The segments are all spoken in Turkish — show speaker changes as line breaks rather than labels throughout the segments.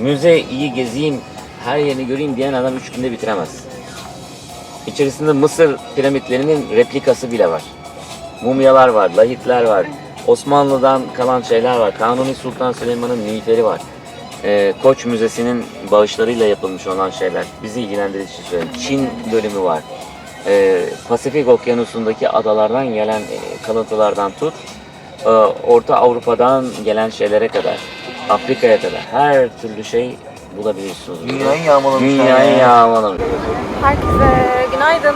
Müze iyi gezeyim, her yerini göreyim diyen adam üç günde bitiremez. İçerisinde Mısır piramitlerinin replikası bile var. Mumyalar var, lahitler var. Osmanlı'dan kalan şeyler var. Kanuni Sultan Süleyman'ın miğferi var. Ee, Koç Müzesi'nin bağışlarıyla yapılmış olan şeyler. Bizi ilgilendirici için söyleyeyim. Çin bölümü var. Ee, Pasifik Okyanusu'ndaki adalardan gelen e, kalıntılardan tut, e, Orta Avrupa'dan gelen şeylere kadar, Afrika'ya kadar her türlü şey bulabilirsiniz.
Dünyayı yağmalamışlar
Dünyayı
ya.
yağmalamış.
Herkese günaydın.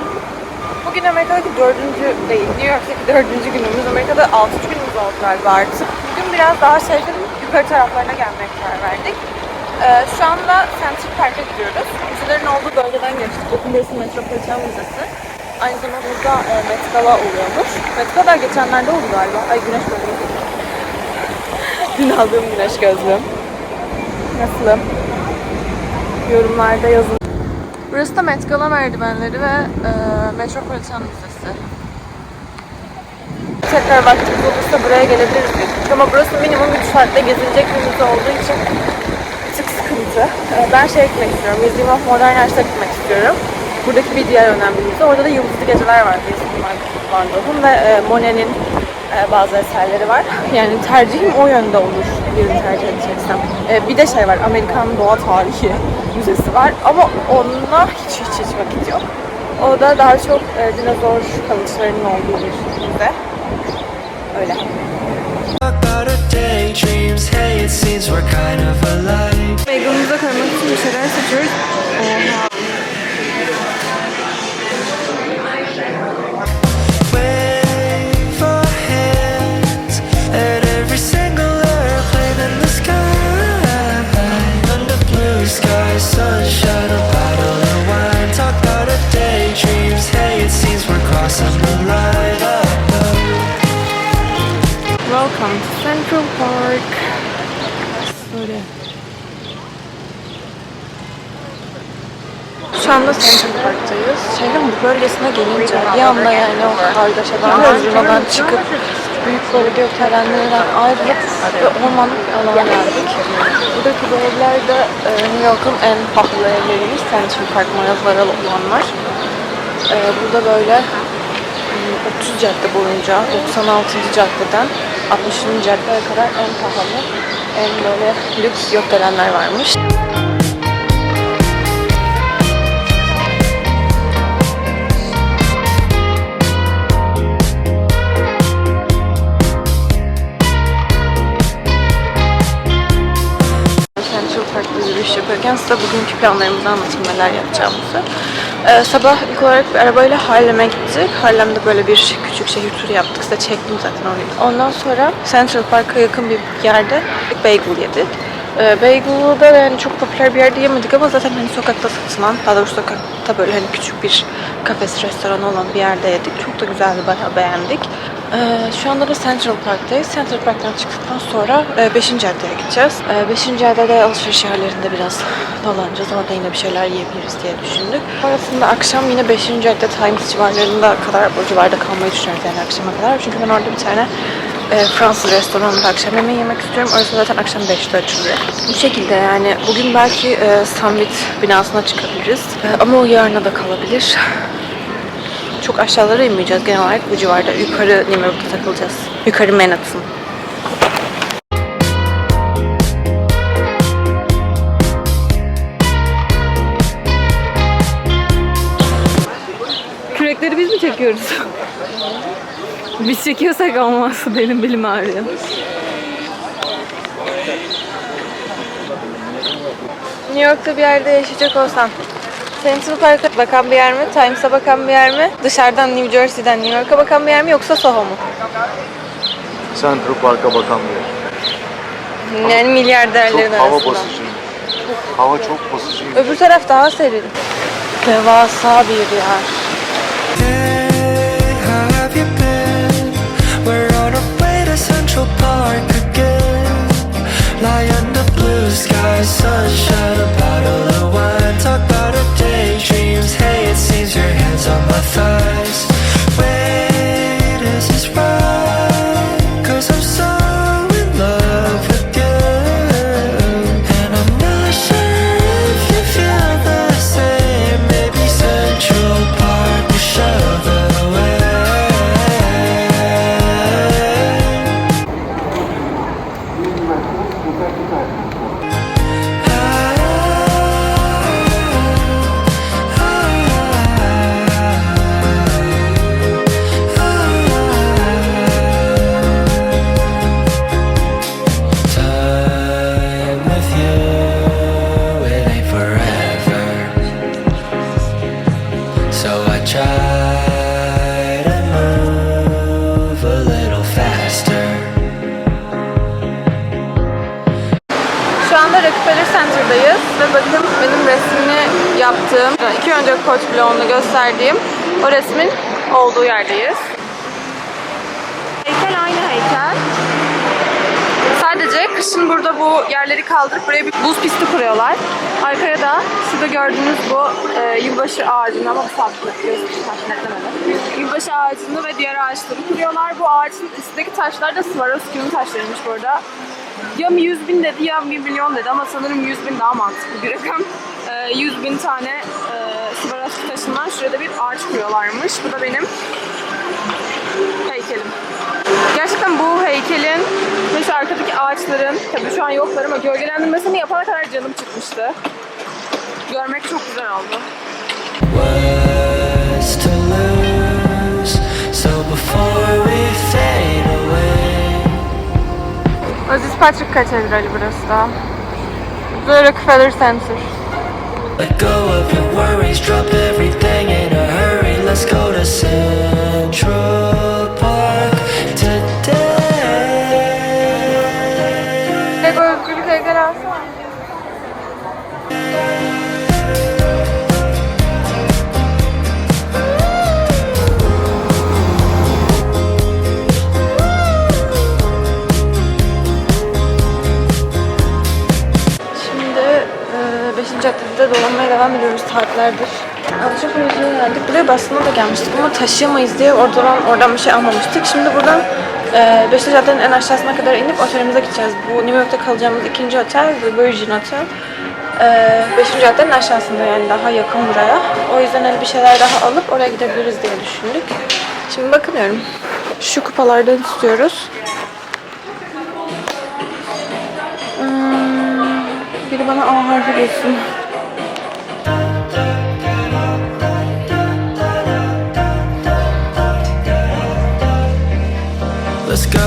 Bugün Amerika'daki dördüncü değil, New York'taki dördüncü günümüz. Amerika'da altıncı günümüz oldu galiba artık. Bugün biraz daha şehrin yukarı taraflarına gelmeye karar verdik. Ee, şu anda Central Park'a gidiyoruz. Müzelerin olduğu bölgeden geçtik. Burası Metropolitan Müzesi. Aynı zamanda e, Met oluyormuş. Met Gala geçenlerde oldu galiba. Ay güneş gözlüğü. Dün aldığım güneş gözlüğüm. Nasılım? Yorumlarda yazın. Burası da Met Gala merdivenleri ve e, Metropolitan Müzesi. Tekrar vaktimiz olursa buraya gelebiliriz büyük. Ama burası minimum 3 saatte gezilecek bir müze olduğu için bir tık sıkıntı. E, ben şey gitmek istiyorum, Museum of Modern Art'a gitmek istiyorum. Buradaki bir diğer önemli müze. Orada da Yıldızlı Geceler var. Van Gogh'un ve e, Monet'in e, bazı eserleri var. Yani tercihim o yönde olur birini tercih edeceksem. E, bir de şey var, Amerikan Doğa Tarihi Müzesi var ama onunla hiç hiç hiç vakit yok. O da daha çok e, dinozor kalıntılarının olduğu bir müze. Öyle. Bagel'ımıza koymak için bir şeyler seçiyoruz. Oha. Welcome to Central Park. Böyle. Şu anda Central Park'tayız. Şehrin bu bölgesine gelince bir anda yani o kargaşadan, hızlımadan çıkıp büyük böyle gökdelenlerden ayrılıp ve ormanlık bir alana geldik. Buradaki bu evler de e, New York'un en pahalı evleriymiş. Central Park mağazaları olanlar. E, burada böyle 30 cadde boyunca 96. caddeden 60. caddeye kadar en pahalı, en böyle lüks gökdelenler varmış. Yürüyüş yaparken size bugünkü planlarımızı anlatayım neler yapacağımızı. Ee, sabah ilk olarak bir arabayla Harlem'e gittik. Harlem'de böyle bir küçük şehir turu yaptık. Size çektim zaten orayı. Ondan sonra Central Park'a yakın bir yerde bagel yedik. Ee, Bagel'da yani çok popüler bir yerde yemedik ama zaten hani sokakta satılan, daha doğrusu sokakta böyle hani küçük bir kafesi, restoranı olan bir yerde yedik. Çok da güzeldi, bayağı beğendik. Ee, şu anda da Central Park'tayız. Central Park'tan çıktıktan sonra 5. caddeye gideceğiz. 5. caddede alışveriş yerlerinde biraz dolanacağız. Orada yine bir şeyler yiyebiliriz diye düşündük. Sonrasında akşam yine 5. cadde Times civarlarında kadar o civarda kalmayı düşünüyoruz yani akşama kadar. Çünkü ben orada bir tane e, Fransız restoranında akşam yemeği yemek istiyorum. Orası zaten akşam 5'te açılıyor. Bu şekilde yani bugün belki e, Summit binasına çıkabiliriz. E, ama o yarına da kalabilir. Çok aşağılara inmeyeceğiz genel olarak bu civarda. Yukarı New York'ta takılacağız. Yukarı Manhattan. Kürekleri biz mi çekiyoruz? biz çekiyorsak olmaz. Benim belim ağrıyor. New York'ta bir yerde yaşayacak olsam Central Park'a bakan bir yer mi? Times'a bakan bir yer mi? Dışarıdan New Jersey'den New York'a bakan bir yer mi yoksa Soho mu?
Central Park'a bakan bir yer.
Yani milyarderlerin
Çok hava basıcı. Hava çok basıcı.
Öbür taraf daha serin. Devasa bir yer.
Lie under blue sky, sunshine, a bottle
side. Bakın benim resmini yaptığım, iki önce koç bloğunu gösterdiğim o resmin olduğu yerdeyiz. Heykel aynı heykel. Sadece kışın burada bu yerleri kaldırıp buraya bir buz pisti kuruyorlar. Arkaya da şurada gördüğünüz bu e, yılbaşı ağacını ama bu etmedim. Yılbaşı ağacını ve diğer ağaçları kuruyorlar. Bu ağacın üstündeki taşlar da Swarovski'nin taşlarıymış burada. Ya 100 bin dedi ya 1 milyon dedi ama sanırım 100 bin daha mantıklı bir rakam. E, 100 bin tane e, Swarovski taşından şurada bir ağaç kuruyorlarmış. Bu da benim heykelim. Gerçekten bu heykelin ve şu arkadaki ağaçların, tabii şu an yoklar ama gölgelendirmesini yapana kadar canım çıkmıştı. Görmek çok güzel oldu.
to lose. So before Oh,
Aziz Patrick Katedrali burası da. The Rockefeller Center.
let go of your worries, drop everything in a hurry. Let's go to Central
dolanmaya devam ediyoruz saatlerdir. Alışverişe geldik. Buraya basına da gelmiştik ama taşıyamayız diye oradan oradan bir şey almamıştık. Şimdi buradan 5. caddenin en aşağısına kadar inip otelimize gideceğiz. Bu New York'ta kalacağımız ikinci otel, The Virgin Hotel. 5. caddenin aşağısında yani daha yakın buraya. O yüzden hani bir şeyler daha alıp oraya gidebiliriz diye düşündük. Şimdi bakıyorum. Şu kupalardan istiyoruz. Hmm, biri bana A harfi geçsin.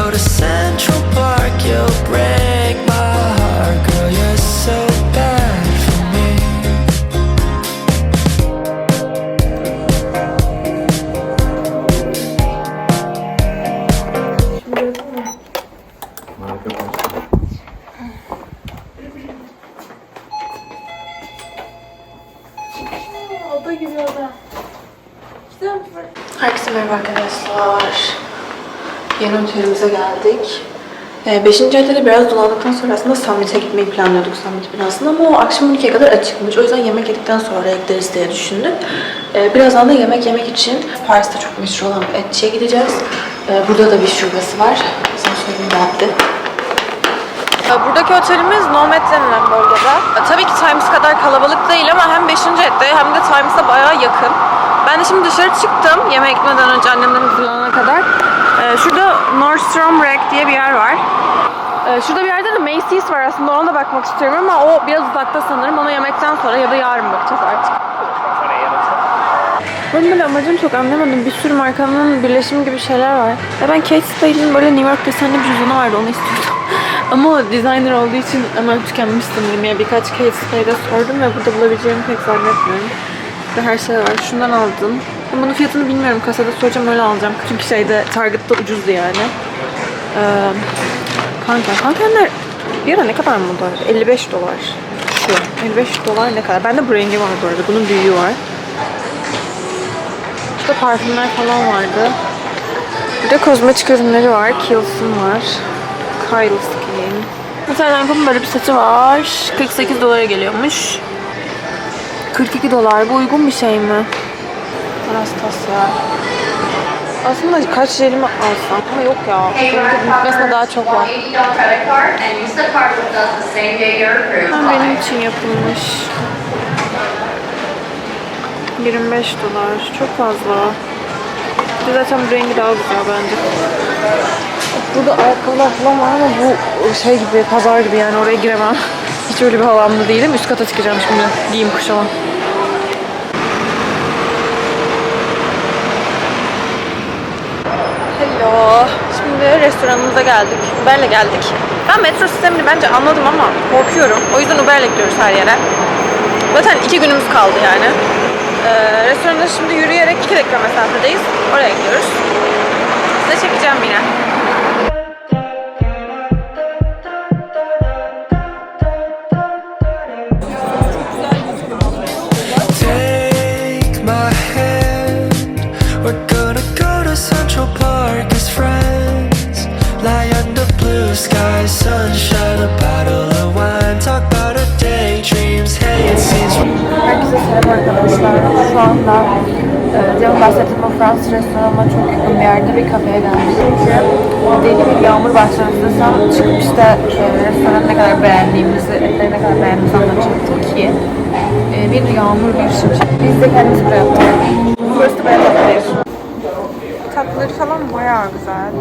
Go to Central Park. You'll break my heart, girl. You're so bad for me.
Herkese merhaba arkadaşlar. Yeni otelimize geldik. 5. caddede biraz dolandıktan sonra aslında Summit'e gitmeyi planlıyorduk Summit binasına ama o akşam 12'ye kadar açıkmış. O yüzden yemek yedikten sonra gideriz diye düşündük. Ee, Birazdan da yemek yemek için Paris'te çok meşhur olan bir etçiye gideceğiz. Ee, Burada da bir şubesi var. Sana söyleyeyim. Ee, Buradaki otelimiz Nomad denilen bölgede. Tabii ki Times kadar kalabalık değil ama hem 5. ette hem de Times'a bayağı yakın. Ben de şimdi dışarı çıktım yemeğe gitmeden önce annemden hazırlanana kadar. Şurada Nordstrom Rack diye bir yer var. Ee, şurada bir yerde de Macy's var aslında ona da bakmak istiyorum ama o biraz uzakta sanırım. Ona yemekten sonra ya da yarın bakacağız artık. Benim böyle amacım çok anlamadım. Bir sürü markanın birleşimi gibi şeyler var. Ya ben Kate Spade'in böyle New York desenli bir cüzdanı vardı onu istiyordum. Ama o designer olduğu için hemen tükenmiş sanırım. Ya birkaç Kate Spade'e sordum ve burada bulabileceğimi pek zannetmiyorum. Burada her şey var. Şundan aldım. Ama bunun fiyatını bilmiyorum. Kasada soracağım öyle alacağım. Çünkü şeyde Target'ta ucuzdu yani. Ee, kanka. Kankenler bir ara ne kadar mı dolar? 55 dolar. Şu. 55 dolar ne kadar? Bende bu rengi var bu arada. Bunun büyüğü var. Burada parfümler falan vardı. Burada kozmetik ürünleri var. Kiehl's'ın var. Kyle Skin. Mesela Lancome'un böyle bir seti var. 48 dolara geliyormuş. 42 dolar. Bu uygun bir şey mi? Anastasia. Aslında kaç jelimi alsam ama yok ya. Bitmesine daha çok var.
$80 credit card and use the card with us the same day you're approved.
Ha, benim için yapılmış. 25 dolar. Çok fazla. Bir zaten bu rengi daha güzel bence. Burada ayakkabılar falan var ama bu şey gibi, pazar gibi yani oraya giremem. Hiç öyle bir havamda değilim. Üst kata çıkacağım şimdi. Giyim kuşamam. Hello. Şimdi restoranımıza geldik. Uber'le geldik. Ben metro sistemini bence anladım ama korkuyorum. O yüzden Uber'le gidiyoruz her yere. Zaten iki günümüz kaldı yani. Ee, restoranda şimdi yürüyerek iki dakika mesafedeyiz. Oraya gidiyoruz. Size çekeceğim yine. Herkese selam arkadaşlar Şu anda Demin bahsettiğim o Fransız restoranına çok yakın bir yerde bir kafeye geldik. Çünkü deli bir yağmur başlamıştı. Sen çıkıp işte e, restoranı ne kadar beğendiğimizi, etleri ne kadar beğendiğimizi anlatacaktım ki e, bir yağmur bir şimşek. Biz de kendimiz buraya yaptık. Burası da bayağı tatlı bir yer. Tatlıları falan bayağı güzel.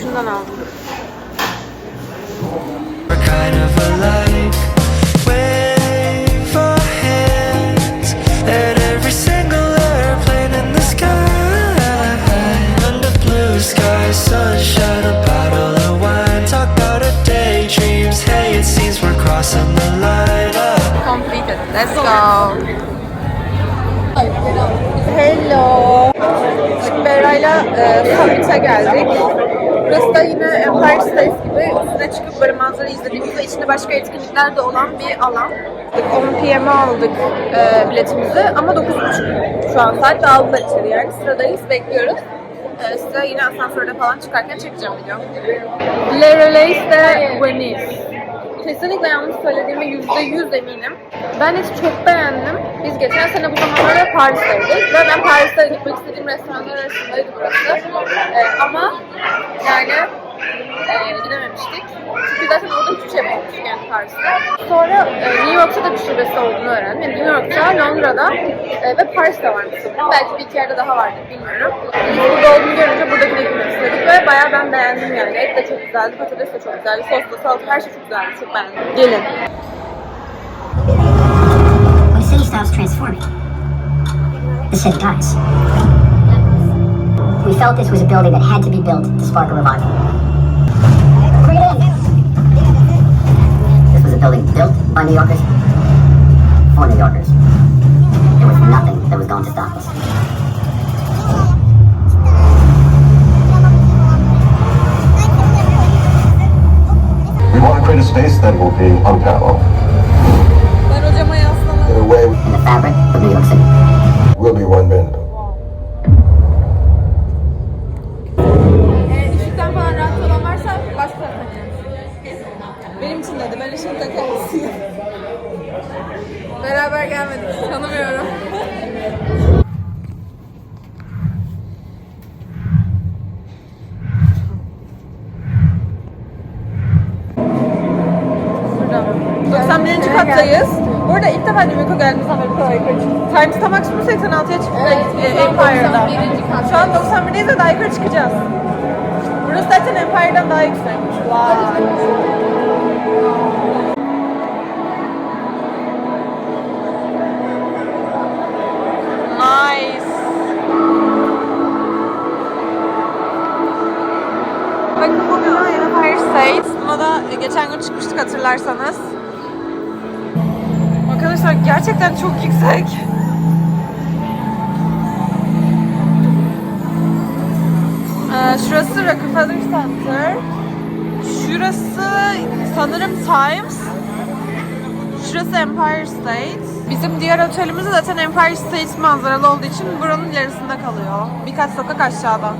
Şundan aldım.
we're kind of alike. Wave our hands at every single airplane in the sky. Under blue skies, sunshine, a bottle of wine. Talk about our daydreams. Hey, it seems we're crossing the line. Oh.
completed. Let's go. Berra'yla e, geldik. Burası da yine Empire State gibi üstüne çıkıp böyle manzara izlediğimiz ve içinde başka etkinlikler de olan bir alan. 10 PM'e aldık e, biletimizi ama 9.30 şu an saat ve aldılar içeri yani sıradayız bekliyoruz. E, size yine asansörde falan çıkarken çekeceğim video. Le Relais de Venice. Kesinlikle yanlış söylediğime yüzde yüz eminim. Ben de çok beğendim. Biz geçen sene bu zamanlarda Paris'teydik ve ben Paris'te gitmek istediğim restoranlar arasındaydı burası. Ee, ama yani e, gidememiştik. Çünkü zaten orada hiçbir şey yapamamıştık yani Paris'te. Sonra e, New York'ta da bir şubesi olduğunu öğrendim. Yani New York'ta, Londra'da e, ve Paris'te varmış. Belki bir iki yerde daha vardır bilmiyorum. Burada olduğunu görünce buradakine gitmek istedik ve bayağı ben beğendim yani. Et de çok güzeldi, patates de çok güzeldi, sos da salata her şey çok güzeldi. Çok beğendim. Gelin.
City stops transforming, the city dies. We felt this was a building that had to be built to spark a revival. Building built by New Yorkers for New Yorkers. There was nothing that was going to stop us.
We want to create a space that will be unparalleled.
Ben hocama yaslanırım.
In a way,
In the fabric of New York City.
Ben ışık takılmasıyım. Beraber gelmedik. Tanımıyorum. Burada. 91. kattayız. Bu arada ilk defa New York'a yukarı çıktık. Times Square maksimum 86'ya çıktık e, Empire'da. Şu an 91'deyiz ve daha yukarı çıkacağız. Burası zaten Empire'dan daha yüksekmiş. Vay. Nice. Bakın bu bina Empire State. Buna da geçen gün çıkmıştık hatırlarsanız. Arkadaşlar gerçekten çok yüksek. Ee, şurası Rockefeller Center. Şurası sanırım Times. Şurası Empire State. Bizim diğer otelimiz zaten Empire State manzaralı olduğu için buranın ilerisinde kalıyor. Birkaç sokak aşağıda.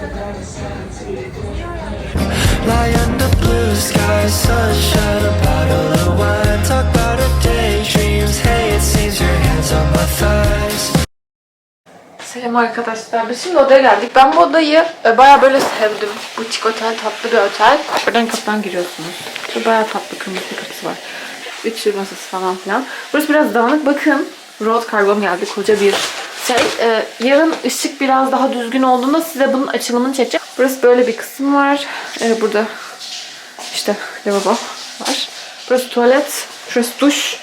Lie under blue skies, sunshine, a bottle of wine. Talk about our daydreams. Hey, it seems your hands on my thighs.
Selam arkadaşlar. Biz şimdi odaya geldik. Ben bu odayı e, baya böyle sevdim. Butik otel, tatlı bir otel. Buradan kapıdan giriyorsunuz. Şurada baya tatlı kırmızı kapısı var. Üçlü masası falan filan. Burası biraz dağınık. Bakın road kargom geldi. Koca bir şey, e, yarın ışık biraz daha düzgün olduğunda size bunun açılımını çekeceğim. Burası böyle bir kısım var. E, burada işte lavabo var. Burası tuvalet, şurası duş.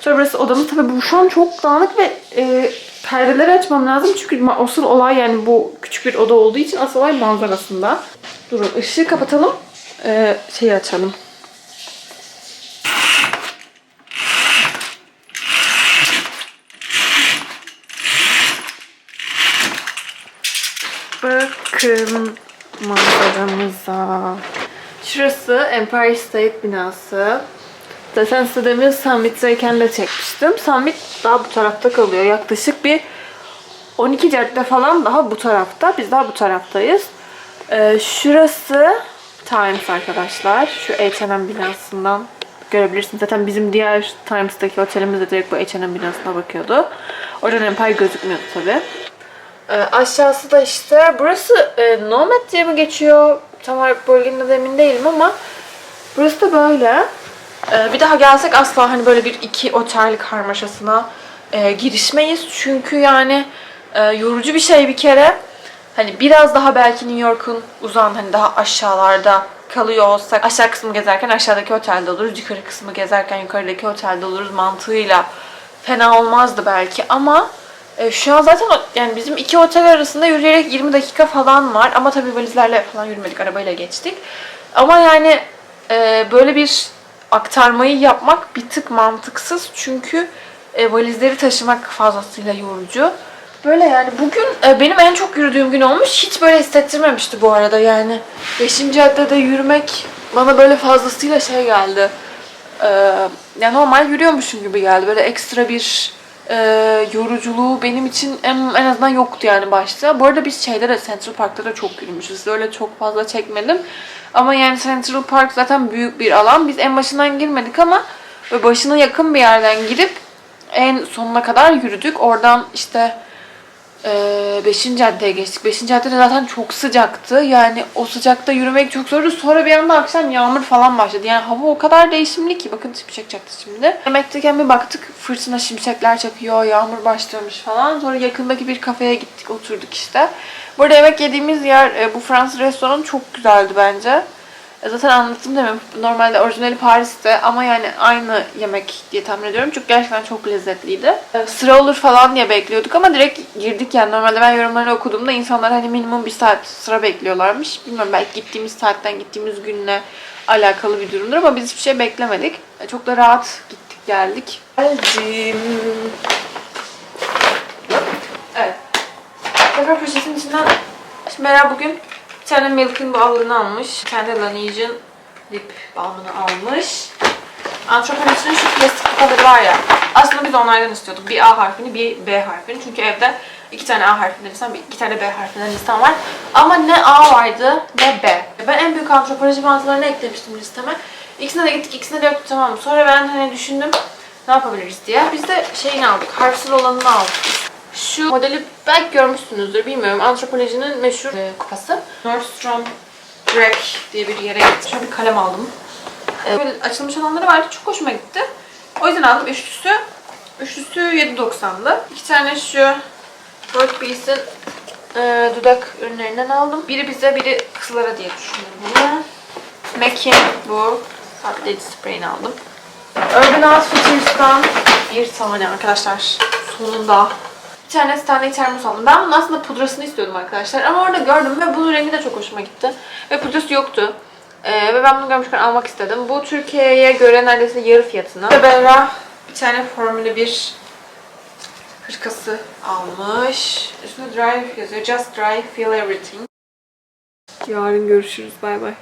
Sonra burası odamız. Tabii bu şu an çok dağınık ve e, perdeleri açmam lazım. Çünkü asıl olay yani bu küçük bir oda olduğu için asıl olay manzarasında. Durun ışığı kapatalım. E, şeyi açalım. Bakın manzaramıza. Şurası Empire State binası. Zaten size demin Summit'teyken de çekmiştim. Summit daha bu tarafta kalıyor. Yaklaşık bir 12 cadde falan daha bu tarafta. Biz daha bu taraftayız. Ee, şurası Times arkadaşlar. Şu H&M binasından görebilirsiniz. Zaten bizim diğer Times'taki otelimiz de direkt bu H&M binasına bakıyordu. Oradan Empire gözükmüyordu tabii. Ee, aşağısı da işte burası e, Nomad diye mi geçiyor? Tam olarak bölgenin adı emin değilim ama burası da böyle. Ee, bir daha gelsek asla hani böyle bir iki otel karmaşasına e, girişmeyiz. Çünkü yani e, yorucu bir şey bir kere. Hani biraz daha belki New York'un uzan hani daha aşağılarda kalıyor olsak aşağı kısmı gezerken aşağıdaki otelde oluruz. Yukarı kısmı gezerken yukarıdaki otelde oluruz mantığıyla fena olmazdı belki ama e, şu an zaten yani bizim iki otel arasında yürüyerek 20 dakika falan var ama tabii valizlerle falan yürümedik arabayla geçtik. Ama yani e, böyle bir aktarmayı yapmak bir tık mantıksız çünkü e, valizleri taşımak fazlasıyla yorucu. Böyle yani bugün e, benim en çok yürüdüğüm gün olmuş. Hiç böyle hissettirmemişti bu arada yani. 5. caddede yürümek bana böyle fazlasıyla şey geldi. E, ya normal yürüyormuşum gibi geldi. Böyle ekstra bir e, yoruculuğu benim için en, en azından yoktu yani başta. Bu arada biz şeyde de Central Park'ta da çok yürümüşüz. Öyle çok fazla çekmedim. Ama yani Central Park zaten büyük bir alan. Biz en başından girmedik ama başına yakın bir yerden girip en sonuna kadar yürüdük. Oradan işte 5. caddeye geçtik. 5. caddede zaten çok sıcaktı. Yani o sıcakta yürümek çok zordu. Sonra bir anda akşam yağmur falan başladı. Yani hava o kadar değişimli ki. Bakın şimşek çaktı şimdi. Yemekteyken bir baktık fırtına şimşekler çakıyor. Yağmur başlamış falan. Sonra yakındaki bir kafeye gittik. Oturduk işte. Burada yemek yediğimiz yer e, bu Fransız restoranı çok güzeldi bence. E, Zaten anlattım mi? Normalde orijinali Paris'te ama yani aynı yemek diye tahmin ediyorum. Çünkü gerçekten çok lezzetliydi. E, Sıra olur falan diye bekliyorduk ama direkt girdik yani. Normalde ben yorumlarını okuduğumda insanlar hani minimum bir saat sıra bekliyorlarmış. Bilmiyorum belki gittiğimiz saatten gittiğimiz günle alakalı bir durumdur ama biz hiçbir şey beklemedik. E, Çok da rahat gittik geldik. Geldim. Evet. Sefer köşesinin içinden Şimdi Meral bugün bir tane Milk'in balını almış. Kendi Laneage'in lip balmını almış. Antropolis'in şu plastik kupaları var ya. Aslında biz onlardan istiyorduk. Bir A harfini, bir B harfini. Çünkü evde iki tane A harfinden listem, bir- iki tane B harfinden listem var. Ama ne A vardı ne B. Ben en büyük antropoloji mantılarını eklemiştim listeme. İkisine de gittik, ikisine de yoktu tamam? Sonra ben hani düşündüm ne yapabiliriz diye. Biz de şeyini aldık, harfsiz olanını aldık. Şu modeli belki görmüşsünüzdür bilmiyorum. Antropolojinin meşhur e, kupası. Nordstrom Rack diye bir yere gittim. Şöyle bir kalem aldım. E, böyle açılmış olanları vardı. Çok hoşuma gitti. O yüzden aldım. Üçlüsü, üçlüsü 7.90'dı. İki tane şu Work Piece'in e, dudak ürünlerinden aldım. Biri bize, biri kızlara diye düşünüyorum. MAC'in bu Hot Spray'ini aldım. Urban Outfitters'tan bir tane arkadaşlar sonunda bir tane Stanley termos aldım. Ben bunun aslında pudrasını istiyordum arkadaşlar ama orada gördüm ve bunun rengi de çok hoşuma gitti. Ve pudrası yoktu. Ee, ve ben bunu görmüşken almak istedim. Bu Türkiye'ye göre neredeyse yarı fiyatına. Ve Berra bir tane Formula 1 hırkası almış. Üstünde drive yazıyor. Just drive, feel everything. Yarın görüşürüz. Bay bay.